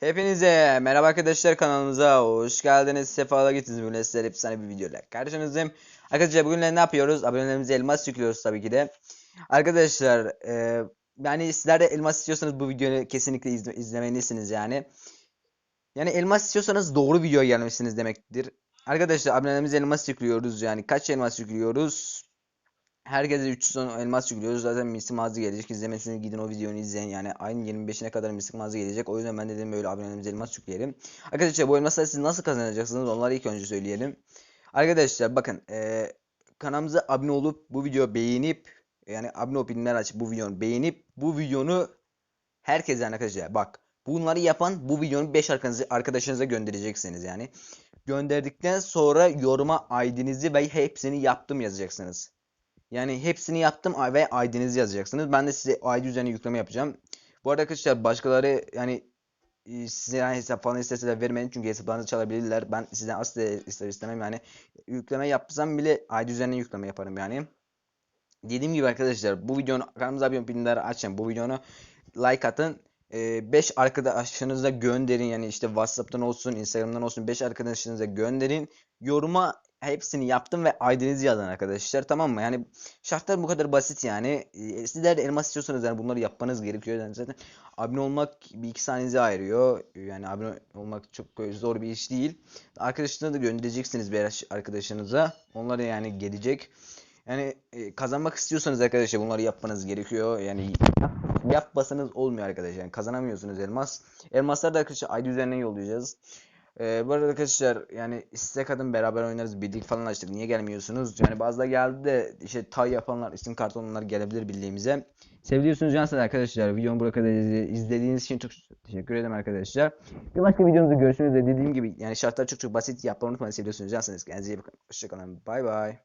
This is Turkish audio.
Hepinize merhaba arkadaşlar kanalımıza hoş geldiniz. Sefalar getirdiniz bugün sizlerle efsane bir videoyla karşınızdayım. Arkadaşlar bugün ne yapıyoruz? Abonelerimize elmas yüklüyoruz tabii ki de. Arkadaşlar e, yani sizler de elmas istiyorsanız bu videoyu kesinlikle izle, izlemelisiniz yani. Yani elmas istiyorsanız doğru videoya gelmişsiniz demektir. Arkadaşlar abonelerimize elmas yüklüyoruz yani. Kaç elmas yüklüyoruz? Herkese 310 elmas yüklüyoruz. Zaten Misli Mağazı gelecek. İzlemesini gidin o videonu izleyin. Yani ayın 25'ine kadar Misli Mağazı gelecek. O yüzden ben dedim böyle abonelerimize elmas yükleyelim. Arkadaşlar bu elmasları siz nasıl kazanacaksınız? Onları ilk önce söyleyelim. Arkadaşlar bakın eee kanalımıza abone olup bu videoyu beğenip yani abone olup bildirimleri açıp bu videonu beğenip bu videonu herkese yani arkadaşlar bak bunları yapan bu videonun 5 arkadaşınıza göndereceksiniz yani. Gönderdikten sonra yoruma ID'nizi ve hepsini yaptım yazacaksınız. Yani hepsini yaptım ve ID'nizi yazacaksınız. Ben de size ID üzerine yükleme yapacağım. Bu arada arkadaşlar başkaları yani e, size yani hesap falan isteseler vermeyin çünkü hesaplarınızı çalabilirler. Ben sizden asla ister istemem yani yükleme yapsam bile ID üzerine yükleme yaparım yani. Dediğim gibi arkadaşlar bu videonun kanalımıza abone bildirimleri açın. Bu videonu like atın. 5 arkadaşınıza gönderin yani işte WhatsApp'tan olsun, Instagram'dan olsun 5 arkadaşınıza gönderin. Yoruma hepsini yaptım ve ID'nizi yazın arkadaşlar tamam mı? Yani şartlar bu kadar basit yani. E, sizler de elmas istiyorsanız yani bunları yapmanız gerekiyor. Yani zaten abone olmak bir iki saniyenizi ayırıyor. Yani abone olmak çok zor bir iş değil. Arkadaşlarına da göndereceksiniz bir arkadaşınıza. Onlar yani gelecek. Yani e, kazanmak istiyorsanız arkadaşlar bunları yapmanız gerekiyor. Yani yap, yapmasanız olmuyor arkadaşlar. Yani kazanamıyorsunuz elmas. Elmasları da arkadaşlar ID üzerinden yollayacağız. Ee, bu arada arkadaşlar yani istek adın beraber oynarız bildik falan açtık. Niye gelmiyorsunuz? Yani bazıları geldi de işte tay yapanlar, isim kartı olanlar gelebilir bildiğimize. Seviliyorsunuz cansınız arkadaşlar. Videomu buraya kadar izlediğiniz için çok teşekkür ederim arkadaşlar. Bir başka videomuzda görüşürüz de dediğim gibi yani şartlar çok çok basit. Yapmayı unutmayın. Seviyorsunuz cansınız. Kendinize iyi bakın. Hoşçakalın. Bay bay.